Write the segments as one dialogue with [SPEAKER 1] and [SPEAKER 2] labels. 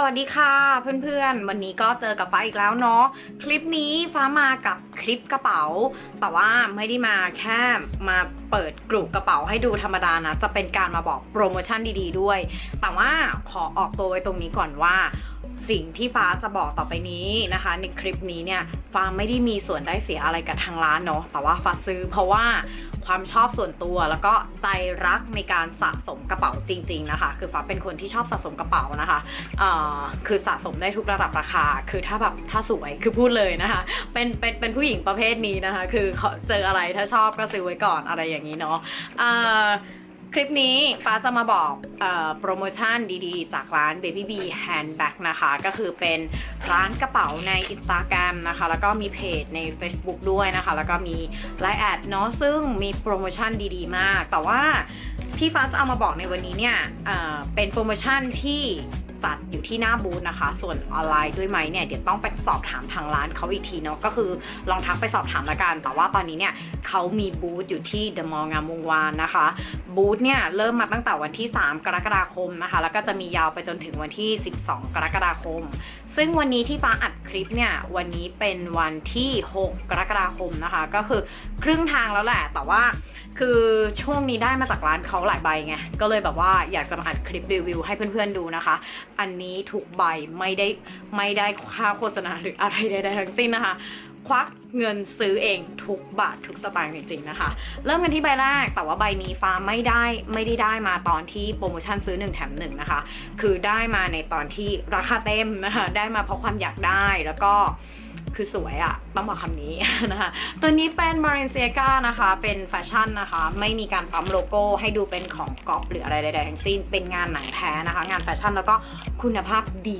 [SPEAKER 1] สวัสดีค่ะเพื่อนๆ วันนี้ก็เจอกับฟ้าอีกแล้วเนาะคลิปนี้ฟ้ามากับคลิปกระเป๋า แต่ว่าไม่ได้มาแค่มาเปิดกลุ่มกระเป๋าให้ดูธรรมดานะ จะเป็นการมาบอกโปรโมชั่นดีๆด้วย แต่ว่าขอออกตัวไว้ตรงนี้ก่อนว่า สิ่งที่ฟ้าจะบอกต่อไปนี้นะคะ ในคลิปนี้เนี่ยฟ้าไม่ได้มีส่วนได้เสียอะไรกับทางร้านเนาะแต่ว่าฟ้าซื้อเพราะว่าความชอบส่วนตัวแล้วก็ใจรักในการสะสมกระเป๋าจริง ๆนะคะ คือฟ้าเป็นคนที่ชอบสะสมกระเป๋านะคะเอ่อคือสะสมได้ทุกระดับราคา คือถ้าแบบถ้าสวยคือพูดเลยนะคะ เป็นเป็นเป็นผู้หญิงประเภทนี้นะคะ คือเจออะไรถ้าชอบก็ซื้อไว้ก่อนอะไรอย่างนี้เนาะเอ่อ คลิปนี้ฟ้าจะมาบอกอโปรโมชั่นดีๆ จากร้าน Baby B Handbag นะคะ ก็คือเป็นร้านกระเป๋าใน Instagram นะคะ แล้วก็มีเพจใน Facebook ด้วยนะคะ แล้วก็มีไลน์แอดเนาะซึ่งมีโปรโมชั่นดีๆ มาก แต่ว่าที่ฟ้าจะเอามาบอกในวันนี้เนี่ยเเป็นโปรโมชั่นที่ จัดอยู่ที่หน้าบูธนะคะ ส่วนออนไลน์ด้วยไหมเนี่ยเดี๋ยวต้องไปสอบถามทางร้านเขาอีกทีเนาะก็คือลองทักไปสอบถามละกัน แต่ว่าตอนนี้เนี่ยเขามีบูธอยู่ที่เดอะมอลล์งามวงวานนะคะ บูธเนี่ยเริ่มมาตั้งแต่วันที่ 3 กรกฎาคมนะคะ แล้วก็จะมียาวไปจนถึงวันที่ 12 กรกฎาคม ซึ่งวันนี้ที่ฟ้าอัดคลิปเนี่ยวันนี้เป็นวันที่ 6 กรกฎาคมนะคะ ก็คือครึ่งทางแล้วแหละ แต่ว่าคือช่วงนี้ได้มาจากร้านเขาหลายใบไงก็เลยแบบว่าอยากจะมาอัดคลิปรีวิวให้เพื่อนๆดูนะคะ อันนี้ถูกใบไม่ได้ไม่ได้ค่าโฆษณาหรืออะไรใดๆทั้งสิ้นนะคะ ควักเงินซื้อเองทุกบาททุกสตางค์จริงๆนะคะ เริ่มกันที่ใบแรกแต่ว่าใบนี้ฟ้าไม่ได้ไม่ได้ได้มาตอนที่โปรโมชั่นซื้อ 1 แถม 1 นะคะ คือได้มาในตอนที่ราคาเต็มนะคะ ได้มาเพราะความอยากได้แล้วก็ คือสวยอะต้องบอกคำนี้นะคะ ตัวนี้เป็น b a l e n c i a g a นะคะ เป็นแฟชั่นนะคะ ไม่มีการปั๊มโลโก้ให้ดูเป็นของกอบหรืออะไรใดๆทั้งสิ้น เป็นงานหนังแท้นะคะ งานแฟชั่นแล้วก็คุณภาพดี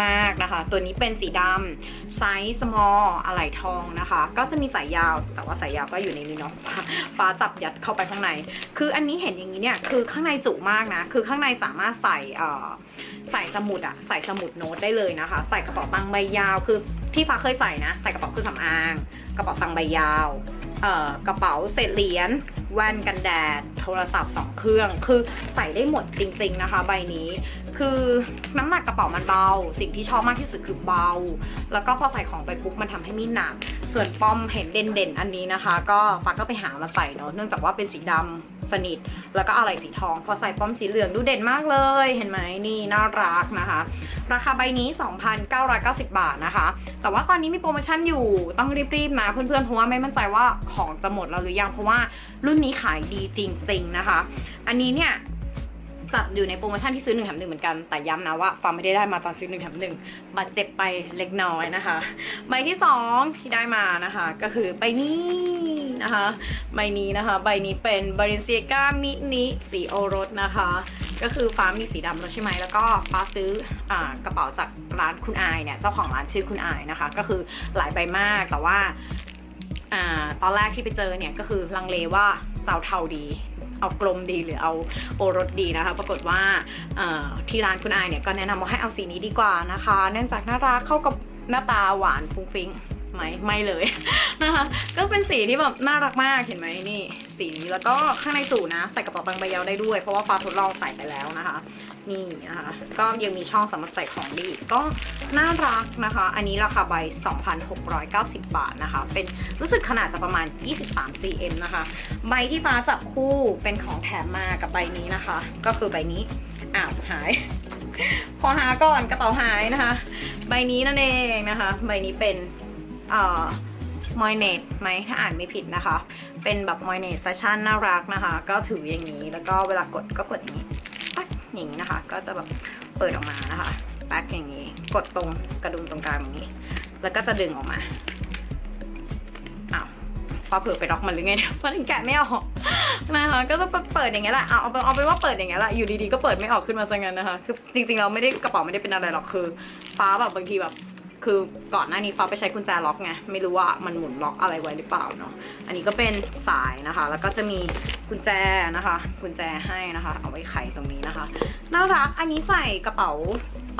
[SPEAKER 1] มากๆนะคะ ตัวนี้เป็นสีดำไซส์ small อะไหล่ทองนะคะ ก็จะมีสายยาว แต่ว่าสายยาวก็อยู่ในนี้เนาะฟ้าจับยัดเข้าไปข้างใน คืออันนี้เห็นอย่างนี้เนี่ย คือข้างในจุมากนะ คือข้างในสามารถใส่ใส่สมุดอะใส่สมุดโน้ตได้เลยนะคะ ใส่กระเป๋าตังค์ใบยาวคือ ที่ฟ้าเคยใส่นะ ใส่กระเป๋าเครื่องสำอาง กระเป๋าตังใบยาว เอ่อกระเป๋าเศษเหรียญแว่นกันแดดโทรศัพท์สองเครื่อง คือใส่ได้หมดจริง ๆ นะคะ ใบนี้ คือน้ำหนักกระเป๋ามันเบา สิ่งที่ชอบมากที่สุดคือเบา แล้วก็พอใส่ของไปปุ๊บมันทำให้ไม่หนัก ส่วนป้อมเห็นเด่นๆ อันนี้นะคะ ก็ฟ้าก็ไปหามาใส่เนาะ เนื่องจากว่าเป็นสีดำสนิท แล้วก็อะไรสีทอง พอใส่ป้อมสีเหลืองดูเด่นมากเลย เห็นไหมนี่น่ารักนะคะ ราคาใบนี้ 2,990 บาทนะคะ แต่ว่าตอนนี้มีโปรโมชั่นอยู่ ต้องรีบๆนะเพื่อนๆ เพราะว่าไม่มั่นใจว่าของจะหมดแล้วหรือยัง เพราะว่ารุ่นนี้ขายดีจริงๆนะคะ อันนี้เนี่ยจัดอยู่ในโปรโมชั่นที่ซื้อหนึ่งแถมหนึ่งเหมือนกัน แต่ย้ำนะว่าฟาร์มไม่ได้ได้มาตอนซื้อหนึ่งแถมหนึ่งบาดเจ็บไปเล็กน้อยนะคะ ใบที่สองที่ได้มานะคะ ก็คือใบนี้นะคะ ใบนี้นะคะ ใบนี้เป็นบริเซียกามินิสีโอรสนะคะ ก็คือฟ้ามีสีดำแล้วใช่ไหมแล้วก็ฟ้าซื้ออกระเป๋าจากร้านคุณอายเนี่ยเจ้าของร้านชื่อคุณอายนะคะ ก็คือหลายใบมากแต่ว่าอตอนแรกที่ไปเจอเนี่ยก็คือลังเลว่าจะเอาเทาดี เอากลมดีหรือเอาโอรสดีนะคะ ปรากฏว่าที่ร้านคุณอายเนี่ยก็แนะนำว่าให้เอาสีนี้ดีกว่านะคะ เนื่องจากน่ารักเข้ากับหน้าตาหวานฟุ้งฟิ้ง ไหมไม่เลยนะคะ ก็เป็นสีที่แบบน่ารักมากเห็นไหมนี่ สีนี้แล้วก็ข้างในสูนะ ใส่กระเป๋าตังใบยาวได้ด้วย เพราะว่าฟ้าทดลองใส่ไปแล้วนะคะ นี่นะคะ ก็ยังมีช่องสำหรับใส่ของดีก็น่ารักนะคะ อันนี้ราคาใบ 2,690 บาทนะคะ เป็นรู้สึกขนาดจะประมาณ 23 cm นะคะ ใบที่ฟ้าจับคู่เป็นของแถมมากับใบนี้นะคะ ก็คือใบนี้อ้าวหายขอหาก่อนกระเป๋าหายนะคะ ใบนี้นั่นเองนะคะ ใบนี้เป็น เอ่อมอยเนตไหมถ้าอ่านไม่ผิดนะคะ เป็นแบบมอยเนตแฟชั่นน่ารักนะคะ ก็ถืออย่างนี้แล้วก็เวลากดก็กดอย่างนี้ปั๊กอย่างนี้นะคะ ก็จะแบบเปิดออกมานะคะแป๊กอย่างนี้ กดตรงกระดุมตรงกลางอย่างนี้ แล้วก็จะดึงออกมาอ้าวพอเผื่อไปล็อกมันหรือไงเนี่ยเพราะถึงแกะไม่ออกนะคะก็จะเปิดอย่างเงี้ยแหละเอาเอาเป็นเอาเป็นว่าเปิดอย่างเงี้ยแหละอยู่ดีๆก็เปิดไม่ออกขึ้นมาซะงั้นนะคะคือจริงๆเราไม่ได้กระเป๋าไม่ได้เป็นอะไรหรอกคือ ฟ้าแบบบางทีแบบ คือก่อนหน้านี้ฟ้าไปใช้กุญแจล็อกไงไม่รู้ว่ามันหมุนล็อกอะไรไว้หรือเปล่าเนาะอันนี้ก็เป็นสายนะคะ แล้วก็จะมีกุญแจนะคะ กุญแจให้นะคะ เอาไว้ไขตรงนี้นะคะน่ารักอันนี้ใส่กระเป๋า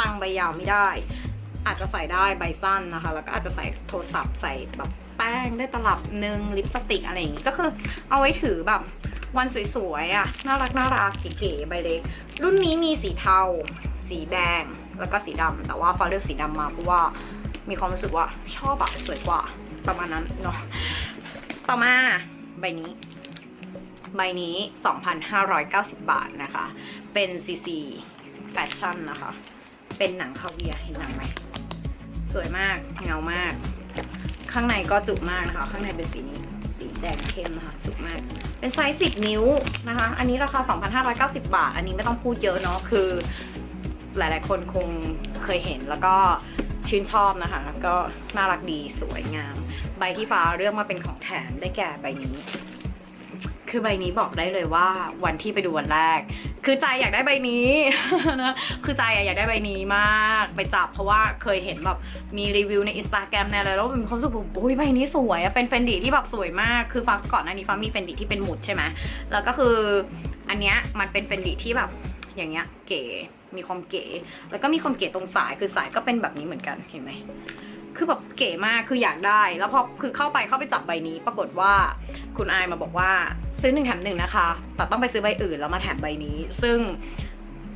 [SPEAKER 1] ตังใบยาวไม่ได้ อาจจะใส่ได้ใบสั้นนะคะ แล้วก็อาจจะใส่โทรศัพท์ใส่แบบแป้งได้ตลับหนึ่งลิปสติกอะไรอย่างงี้ก็คือเอาไว้ถือแบบวันสวยๆอะน่ารักน่ารักเก๋ๆใบเล็ก รุ่นนี้มีสีเทา สีแดง แล้วก็สีดำแต่ว่าฟ้าเลือกสีดำมาเพราะว่ามีความรู้สึกว่าชอบอะสวยกว่าประมาณนั้นเนาะต่อมาใบนี้ใบนี้ 2,590 บาทนะคะ เป็น CC แฟชั่นนะคะ เป็นหนังคาเวียร์เห็นหนังไหม สวยมาก เงามาก ข้างในก็จุมากนะคะ ข้างในเป็นสีนี้ สีแดงเข้มนะคะ จุมาก เป็นไซส์ 10 นิ้วนะคะ อันนี้ราคา 2,590 บาท อันนี้ไม่ต้องพูดเยอะเนาะ คือ หลายๆ คนคงเคยเห็นแล้วก็ชื่นชอบนะคะ ก็น่ารักดีสวยงาม ใบที่ฟ้าเลือกมาเป็นของแถมได้แก่ใบนี้ คือใบนี้บอกได้เลยว่าวันที่ไปดูวันแรก คือใจอยากได้ใบนี้นะคือใจอยากได้ใบนี้มาก ไปจับเพราะว่าเคยเห็นแบบมีรีวิวในอินสตาแกรมในอะไรแล้วมีความรู้สึกว่าโอ้ยใบนี้สวยอะเป็นเฟนดีที่แบบสวยมาก คือฟ้าก่อนหน้านี้ฟ้ามีเฟนดีที่เป็นหมุดใช่ไหมแล้วก็คืออันเนี้ยมันเป็นเฟนดีที่แบบอย่างเงี้ยเก๋ มีความเก๋ แล้วก็มีความเก๋ตรงสายคือสายก็เป็นแบบนี้เหมือนกันเห็นไหมคือแบบเก๋มากคืออยากได้ แล้วพอคือเข้าไปเข้าไปจับใบนี้ ปรากฏว่าคุณอายมาบอกว่าซื้อหนึ่งแถมหนึ่งนะคะ แต่ต้องไปซื้อใบอื่นแล้วมาแถมใบนี้ ซึ่ง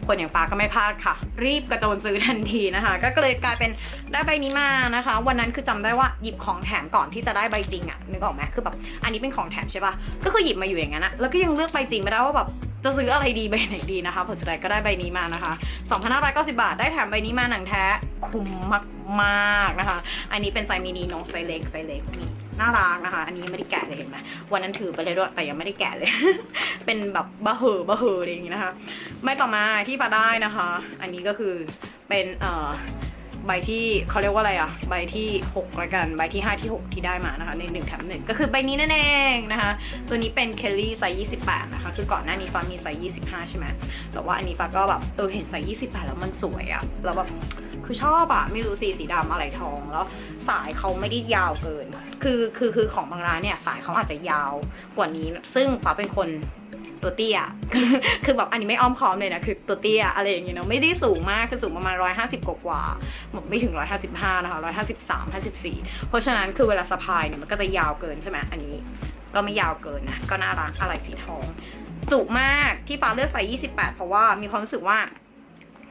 [SPEAKER 1] คนอย่างฟ้าก็ไม่พลาดค่ะ รีบกระโจนซื้อทันทีนะคะ ก็เลยกลายเป็นได้ใบนี้มานะคะ วันนั้นคือจำได้ว่าหยิบของแถมก่อนที่จะได้ใบจริงอะนึกออกไหมคือแบบอันนี้เป็นของแถมใช่ปะก็คือหยิบมาอยู่อย่างนั้นอะแล้วก็ยังเลือกใบจริงไม่ได้ว่าแบบ จะซื้ออะไรดีใบไหนดีนะคะผลสุดท้ายก็ได้ใบนี้มานะคะ2,590 บาท ได้แถมใบนี้มาหนังแท้คุ้มมากๆนะคะ อันนี้เป็นไซส์มินิน้องไซส์เล็กไซส์เล็กนี่น่ารักนะคะ อันนี้ไม่ได้แกะเลยเห็นไหมวันนั้นถือไปเลยด้วย แต่ยังไม่ได้แกะเลย เป็นแบบบะเหอบะเหออะไรอย่างงี้นะคะ ไม่ต่อมาที่ฟ้าได้นะคะ อันนี้ก็คือเป็นเอ่อ ใบที่เขาเรียกว่าอะไรอะใบที่6ละกันใบที่ 5 ที่ 6 ที่ได้มานะคะ ใน1แถม1ก็คือใบนี้นั่นเองนะคะ ตัวนี้เป็นเคลลี่ไซส์28 นะคะ คือก่อนหน้านี้ฟ้ามีไซส์25 ใช่ไหมแต่ว่าอันนี้ฟ้าก็แบบเออเห็นไซส์28 แล้วมันสวยอะแล้วแบบคือชอบอะไม่รู้สีสีดำอะไรทองแล้วสายเขาไม่ได้ยาวเกิน คือคือคือของบางร้านเนี่ยสายเขาอาจจะยาวกว่านี้ซึ่งฟ้าเป็นคน ตัวเตี้ย คือแบบอันนี้ไม่อ้อมค้อมเลยนะ คือตัวเตี้ยอะไรอย่างเงี้ยเนาะ ไม่ได้สูงมาก คือสูงประมาณ 150 กว่ากว่าไม่ถึง 155 นะคะ 153 54 เพราะฉะนั้นคือเวลาสะพายเนี่ยมันก็จะยาวเกินใช่ไหมอันนี้ก็ไม่ยาวเกินนะ ก็น่ารักอะไรสีทอง จุมากที่ฟ้าเลือกใส่ 28 เพราะว่ามีความรู้สึกว่า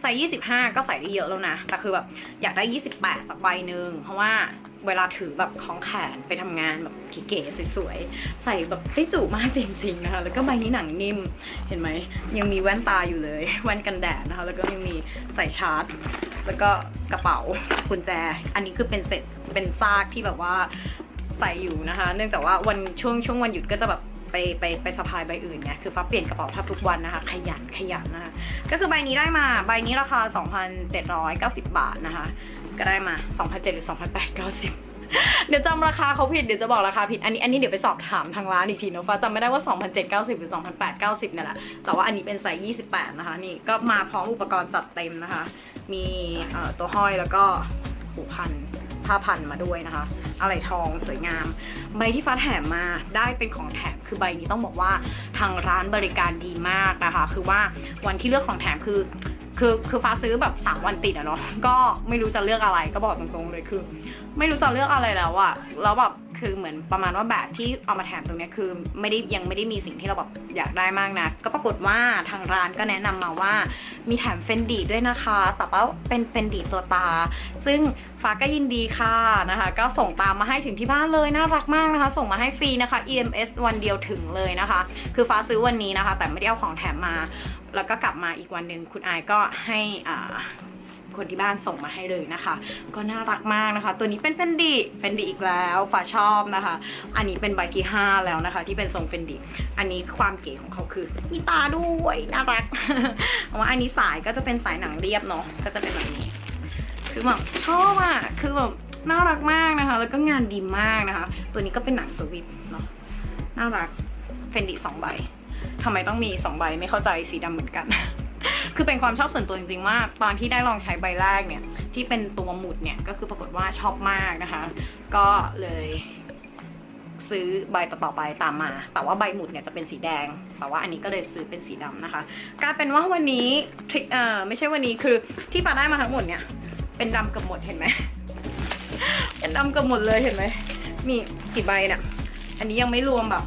[SPEAKER 1] ใส่25 ก็ใส่ได้เยอะแล้วนะ แต่คือแบบอยากได้ 28 สักใบหนึ่ง เพราะว่าเวลาถือแบบของแขนไปทำงานแบบเก๋ๆสวยๆ ใส่แบบได้จุมากจริงๆนะคะ แล้วก็ใบนี้หนังนิ่ม เห็นไหม ยังมีแว่นตาอยู่เลย แว่นกันแดดนะคะ แล้วก็ยังมีใส่ชาร์จ แล้วก็กระเป๋ากุญแจ อันนี้คือเป็นเซ็ตเป็นซากที่แบบว่าใส่อยู่นะคะ เนื่องจากว่าวันช่วงช่วงวันหยุดก็จะแบบ ไปไปไปสะพายใบอื่นไงคือฟ้าเปลี่ยนกระเป๋าแทบทุกวันนะคะ ขยันขยันนะคะก็คือใบนี้ได้มาใบนี้ราคา 2,790 บาทนะคะ ก็ได้มา 2,700หรือ2,890เดี๋ยวจำราคาเขาผิดเดี๋ยวจะบอกราคาผิดอันนี้อันนี้เดี๋ยวไปสอบถามทางร้านอีกทีนะฟ้าจำไม่ได้ว่า 2,790 หรือ 2,890เนี่ยแหละแต่ว่าอันนี้เป็นไซส์28 นะคะ นี่ก็มาพร้อมอุปกรณ์จัดเต็มนะคะ มีตัวห้อยแล้วก็หูพัน ผ้าพันมาด้วยนะคะ อะไรทองสวยงาม ใบที่ฟ้าแถมมาได้เป็นของแถมคือใบนี้ต้องบอกว่าทางร้านบริการดีมากนะคะ คือว่าวันที่เลือกของแถมคือคือคือฟ้าซื้อแบบ 3 วันติดอะเนาะก็ไม่รู้จะเลือกอะไรก็บอกตรงๆเลยคือ ไม่รู้จะเลือกอะไรแล้วอะแล้วแบบคือเหมือนประมาณว่าแบบที่เอามาแถมตรงเนี้ยคือไม่ได้ยังไม่ได้มีสิ่งที่เราแบบอยากได้มากนะ ก็ปรากฏว่าทางร้านก็แนะนำมาว่า มีแถมเฟนดีด้วยนะคะ แต่ว่าเป็นเฟนดีตัวตา ซึ่งฟ้าก็ยินดีค่ะนะคะ ก็ส่งตามมาให้ถึงที่บ้านเลยน่ารักมากนะคะ ส่งมาให้ฟรีนะคะ EMS วันเดียวถึงเลยนะคะ คือฟ้าซื้อวันนี้นะคะ แต่ไม่ได้เอาของแถมมา แล้วก็กลับมาอีกวันหนึ่งคุณอายก็ให้อ่า คนที่บ้านส่งมาให้เลยนะคะ ก็น่ารักมากนะคะ ตัวนี้เป็นเฟนดีเฟนดีอีกแล้วฝาชอบนะคะ อันนี้เป็นใบที่ 5 แล้วนะคะ ที่เป็นทรงเฟนดีอันนี้ความเก๋ของเขาคือมีตาด้วยน่ารักเพราะว่าอันนี้สายก็จะเป็นสายหนังเรียบเนาะก็จะเป็นแบบนี้ คือแบบชอบอะคือแบบน่ารักมากนะคะ แล้วก็งานดีมากนะคะ ตัวนี้ก็เป็นหนังสวิปเนาะน่ารักเฟนดีสองใบทำไมต้องมีสองใบไม่เข้าใจสีดำเหมือนกัน คือเป็นความชอบส่วนตัวจริงๆว่า ตอนที่ได้ลองใช้ใบแรกเนี่ย ที่เป็นตัวหมุดเนี่ย ก็คือปรากฏว่าชอบมากนะคะ ก็เลยซื้อใบต่อๆไปตามมา แต่ว่าใบหมุดเนี่ยจะเป็นสีแดง แต่ว่าอันนี้ก็เลยซื้อเป็นสีดำนะคะกลายเป็นว่าวันนี้ทริเอ่อไม่ใช่วันนี้คือที่ปาได้มาทั้งหมดเนี่ย เป็นดำเกือบหมดเห็นไหมเป็นดำเกือบหมดเลยเห็นไหมมีกี่ใบเนี่ยอันนี้ยังไม่รวมแบบ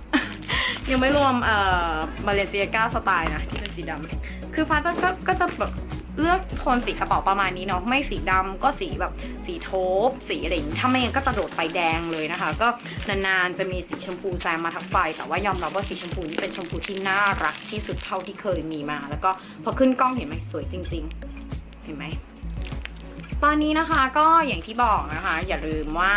[SPEAKER 1] ยังไม่รวมเอ่อมาเลเซียก้าสไตล์นะที่เป็นสีดำ คือฟ้าจะก็ก็จะแบบเลือกโทนสีกระเป๋าประมาณนี้เนาะไม่สีดำก็สีแบบสีโทปสีอะไรอย่างนี้ถ้าไม่งั้นก็จะโดดไปแดงเลยนะคะ ก็นานๆจะมีสีชมพูแซมมาทักไฟแต่ว่ายอมรับว่าสีชมพูนี่เป็นชมพูที่น่ารักที่สุดเท่าที่เคยมีมา แล้วก็พอขึ้นกล้องเห็นไหมสวยจริง ๆ เห็นไหมตอนนี้นะคะก็อย่างที่บอกนะคะ อย่าลืมว่า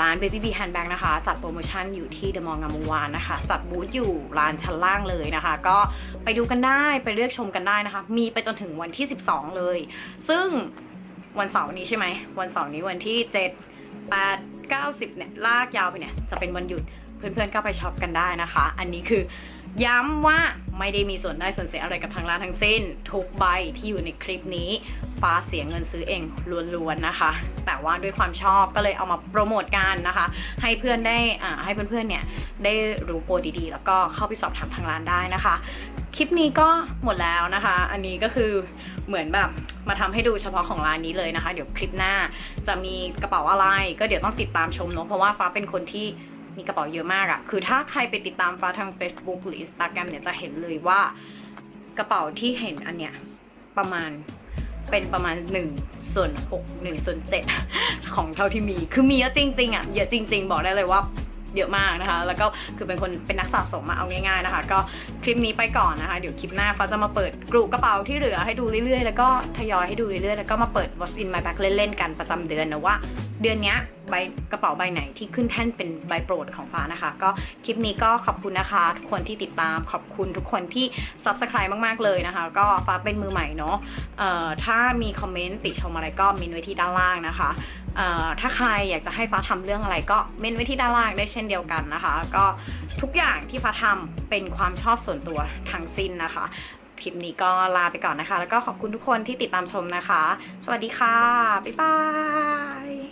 [SPEAKER 1] ร้าน Baby B Handbag นะคะ จัดโปรโมชั่นอยู่ที่เดอะมอลล์งามวงศ์วานนะคะ จัดบูธอยู่ร้านชั้นล่างเลยนะคะ ก็ไปดูกันได้ไปเลือกชมกันได้นะคะ มีไปจนถึงวันที่ 12 เลย ซึ่งวันเสาร์นี้ใช่ไหม วันเสาร์นี้วันที่ 7 8 9 10เนี่ยลากยาวไปเนี่ยจะเป็นวันหยุดเพื่อนๆก็ไปช็อปกันได้นะคะ อันนี้คือ ย้ำว่าไม่ได้มีส่วนได้ส่วนเสียอะไรกับทางร้านทั้งสิ้น ทุกใบที่อยู่ในคลิปนี้ ฟ้าเสียเงินซื้อเองล้วนๆนะคะ แต่ว่าด้วยความชอบก็เลยเอามาโปรโมทกันนะคะ ให้เพื่อนได้อ่าให้เพื่อนๆเนี่ยได้รู้โปรดีๆ แล้วก็เข้าไปสอบถามทางร้านได้นะคะ คลิปนี้ก็หมดแล้วนะคะ อันนี้ก็คือเหมือนแบบมาทำให้ดูเฉพาะของร้านนี้เลยนะคะ เดี๋ยวคลิปหน้าจะมีกระเป๋าอะไร ก็เดี๋ยวต้องติดตามชมเนอะเพราะว่าฟ้าเป็นคนที่ มีกระเป๋าเยอะมากอะคือถ้าใครไปติดตามฟ้าทาง Facebook หรือ Instagram เนี่ยจะเห็นเลยว่ากระเป๋าที่เห็นอันเนี้ยประมาณเป็นประมาณ1ส่วน6 1ส่วน7ของเท่าที่มี คือมีเยอะจริงๆอะเยอะจริง ๆ บอกได้เลยว่า เยอะมากนะคะ แล้วก็คือเป็นคนเป็นนักสะสมมาเอาง่ายๆนะคะ ก็คลิปนี้ไปก่อนนะคะ เดี๋ยวคลิปหน้าฟ้าจะมาเปิดกรุกระเป๋าที่เหลือให้ดูเรื่อยๆ แล้วก็ทยอยให้ดูเรื่อยๆ แล้วก็มาเปิด What's in my bag เล่นๆ กันประจำเดือนนะว่า เดือนนี้ใบกระเป๋าใบไหนที่ขึ้นแท่นเป็นใบโปรดของฟ้านะคะ ก็คลิปนี้ก็ขอบคุณนะคะ ทุกคนที่ติดตามขอบคุณทุกคนที่ subscribe มากๆเลยนะคะ ก็ฟ้าเป็นมือใหม่เนาะถ้ามีคอมเมนต์ติชมอะไรก็มินไว้ที่ด้านล่างนะคะ ถ้าใครอยากจะให้ฟ้าทำเรื่องอะไรก็เมนไว้ที่ด้านล่างได้เช่นเดียวกันนะคะ ก็ทุกอย่างที่ฟ้าทำเป็นความชอบส่วนตัวทั้งสิ้นนะคะคลิปนี้ก็ลาไปก่อนนะคะ แล้วก็ขอบคุณทุกคนที่ติดตามชมนะคะ สวัสดีค่ะ บ๊ายบาย